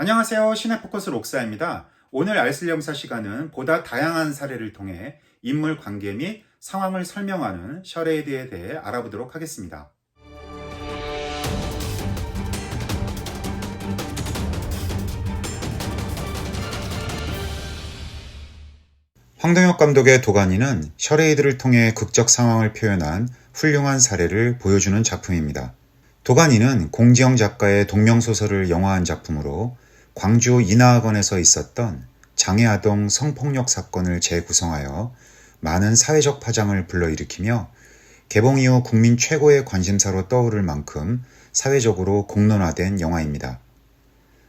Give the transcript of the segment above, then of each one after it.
안녕하세요. 시네포커스 록사입니다. 오늘 알쓸영사 시간은 보다 다양한 사례를 통해 인물 관계 및 상황을 설명하는 셔레이드에 대해 알아보도록 하겠습니다. 황동혁 감독의 도가니는 셔레이드를 통해 극적 상황을 표현한 훌륭한 사례를 보여주는 작품입니다. 도가니는 공지영 작가의 동명소설을 영화한 작품으로 광주 인하학원에서 있었던 장애아동 성폭력 사건을 재구성하여 많은 사회적 파장을 불러일으키며 개봉 이후 국민 최고의 관심사로 떠오를 만큼 사회적으로 공론화된 영화입니다.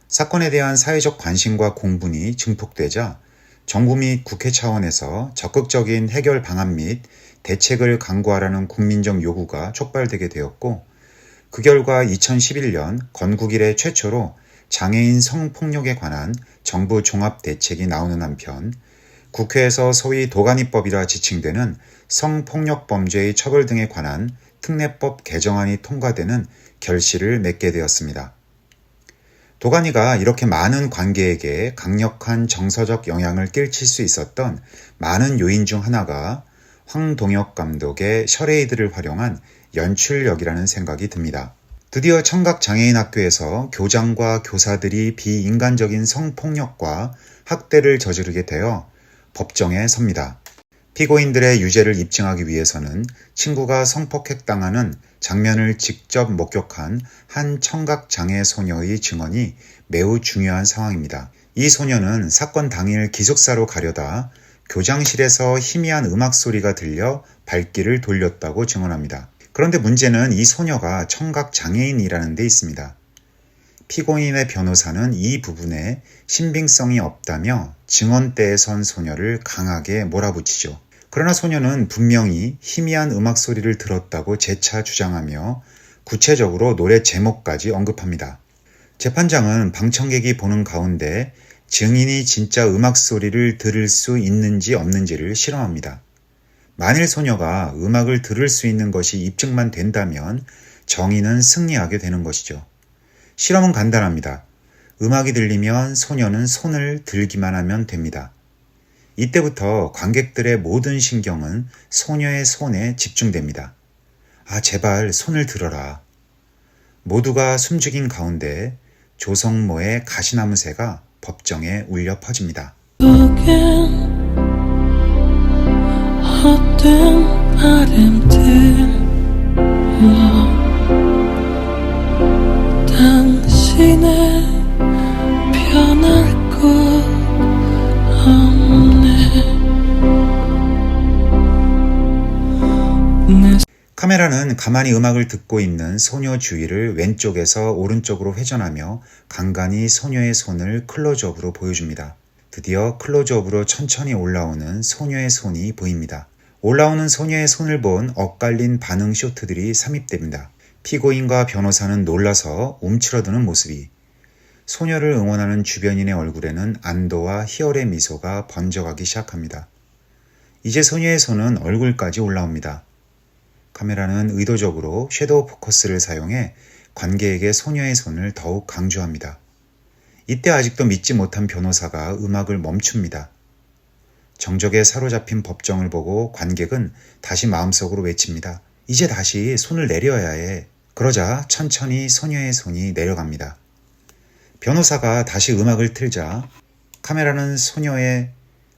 사건에 대한 사회적 관심과 공분이 증폭되자 정부 및 국회 차원에서 적극적인 해결 방안 및 대책을 강구하라는 국민적 요구가 촉발되게 되었고 그 결과 2011년 건국 이래 최초로 장애인 성폭력에 관한 정부 종합 대책이 나오는 한편 국회에서 소위 도가니법이라 지칭되는 성폭력 범죄의 처벌 등에 관한 특례법 개정안이 통과되는 결실을 맺게 되었습니다. 도가니가 이렇게 많은 관계에게 강력한 정서적 영향을 끼칠 수 있었던 많은 요인 중 하나가 황동혁 감독의 셔레이드를 활용한 연출력이라는 생각이 듭니다. 드디어 청각장애인 학교에서 교장과 교사들이 비인간적인 성폭력과 학대를 저지르게 되어 법정에 섭니다. 피고인들의 유죄를 입증하기 위해서는 친구가 성폭행당하는 장면을 직접 목격한 한 청각장애 소녀의 증언이 매우 중요한 상황입니다. 이 소녀는 사건 당일 기숙사로 가려다 교장실에서 희미한 음악 소리가 들려 발길을 돌렸다고 증언합니다. 그런데 문제는 이 소녀가 청각장애인이라는 데 있습니다. 피고인의 변호사는 이 부분에 신빙성이 없다며 증언대에 선 소녀를 강하게 몰아붙이죠. 그러나 소녀는 분명히 희미한 음악 소리를 들었다고 재차 주장하며 구체적으로 노래 제목까지 언급합니다. 재판장은 방청객이 보는 가운데 증인이 진짜 음악 소리를 들을 수 있는지 없는지를 실험합니다. 만일 소녀가 음악을 들을 수 있는 것이 입증만 된다면 정의는 승리하게 되는 것이죠. 실험은 간단합니다. 음악이 들리면 소녀는 손을 들기만 하면 됩니다. 이때부터 관객들의 모든 신경은 소녀의 손에 집중됩니다. 아, 제발 손을 들어라. 모두가 숨죽인 가운데 조성모의 가시나무새가 법정에 울려 퍼집니다. 카메라는 가만히 음악을 듣고 있는 소녀 주위를 왼쪽에서 오른쪽으로 회전하며 간간히 소녀의 손을 클로즈업으로 보여줍니다. 드디어 클로즈업으로 천천히 올라오는 소녀의 손이 보입니다. 올라오는 소녀의 손을 본 엇갈린 반응 쇼트들이 삽입됩니다. 피고인과 변호사는 놀라서 움츠러드는 모습이 소녀를 응원하는 주변인의 얼굴에는 안도와 희열의 미소가 번져가기 시작합니다. 이제 소녀의 손은 얼굴까지 올라옵니다. 카메라는 의도적으로 섀도우 포커스를 사용해 관객에게 소녀의 손을 더욱 강조합니다. 이때 아직도 믿지 못한 변호사가 음악을 멈춥니다. 정적에 사로잡힌 법정을 보고 관객은 다시 마음속으로 외칩니다. 이제 다시 손을 내려야 해. 그러자 천천히 소녀의 손이 내려갑니다. 변호사가 다시 음악을 틀자 카메라는 소녀의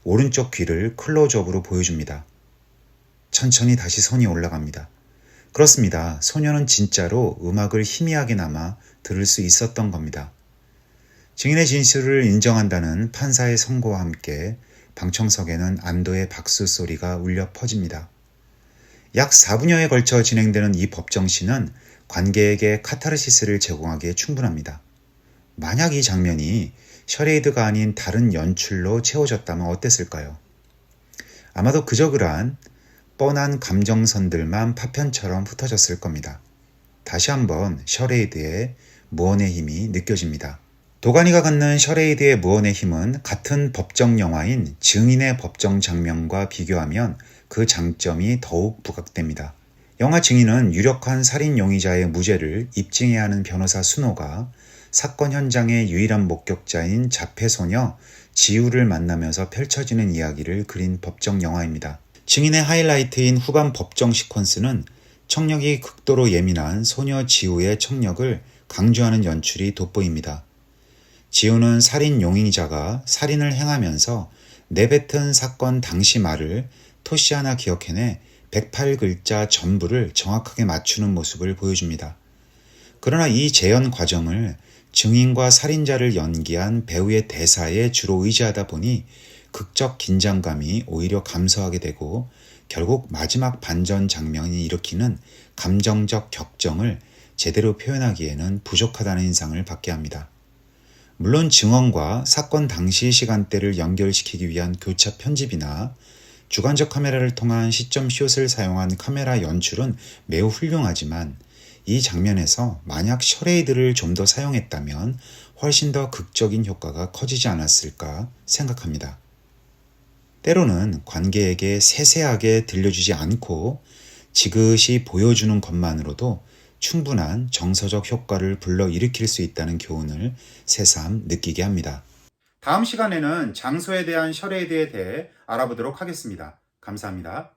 오른쪽 귀를 클로즈업으로 보여줍니다. 천천히 다시 손이 올라갑니다. 그렇습니다. 소녀는 진짜로 음악을 희미하게나마 들을 수 있었던 겁니다. 증인의 진술을 인정한다는 판사의 선고와 함께 방청석에는 안도의 박수 소리가 울려 퍼집니다. 약 4분여에 걸쳐 진행되는 이 법정시는 관객에게 카타르시스를 제공하기에 충분합니다. 만약 이 장면이 셔레이드가 아닌 다른 연출로 채워졌다면 어땠을까요? 아마도 그저 그러한 뻔한 감정선들만 파편처럼 흩어졌을 겁니다. 다시 한번 셔레이드의 무언의 힘이 느껴집니다. 도가니가 갖는 셔레이드의 무언의 힘은 같은 법정 영화인 증인의 법정 장면과 비교하면 그 장점이 더욱 부각됩니다. 영화 증인은 유력한 살인 용의자의 무죄를 입증해야 하는 변호사 순호가 사건 현장의 유일한 목격자인 자폐소녀 지우를 만나면서 펼쳐지는 이야기를 그린 법정 영화입니다. 증인의 하이라이트인 후반 법정 시퀀스는 청력이 극도로 예민한 소녀 지우의 청력을 강조하는 연출이 돋보입니다. 지우는 살인 용의자가 살인을 행하면서 내뱉은 사건 당시 말을 토시 하나 기억해내 108글자 전부를 정확하게 맞추는 모습을 보여줍니다. 그러나 이 재연 과정을 증인과 살인자를 연기한 배우의 대사에 주로 의지하다 보니 극적 긴장감이 오히려 감소하게 되고 결국 마지막 반전 장면이 일으키는 감정적 격정을 제대로 표현하기에는 부족하다는 인상을 받게 합니다. 물론 증언과 사건 당시 시간대를 연결시키기 위한 교차 편집이나 주관적 카메라를 통한 시점 숏을 사용한 카메라 연출은 매우 훌륭하지만 이 장면에서 만약 셔레이드를 좀 더 사용했다면 훨씬 더 극적인 효과가 커지지 않았을까 생각합니다. 때로는 관객에게 세세하게 들려주지 않고 지그시 보여주는 것만으로도 충분한 정서적 효과를 불러일으킬 수 있다는 교훈을 새삼 느끼게 합니다. 다음 시간에는 장소에 대한 셔레이드에 대해 알아보도록 하겠습니다. 감사합니다.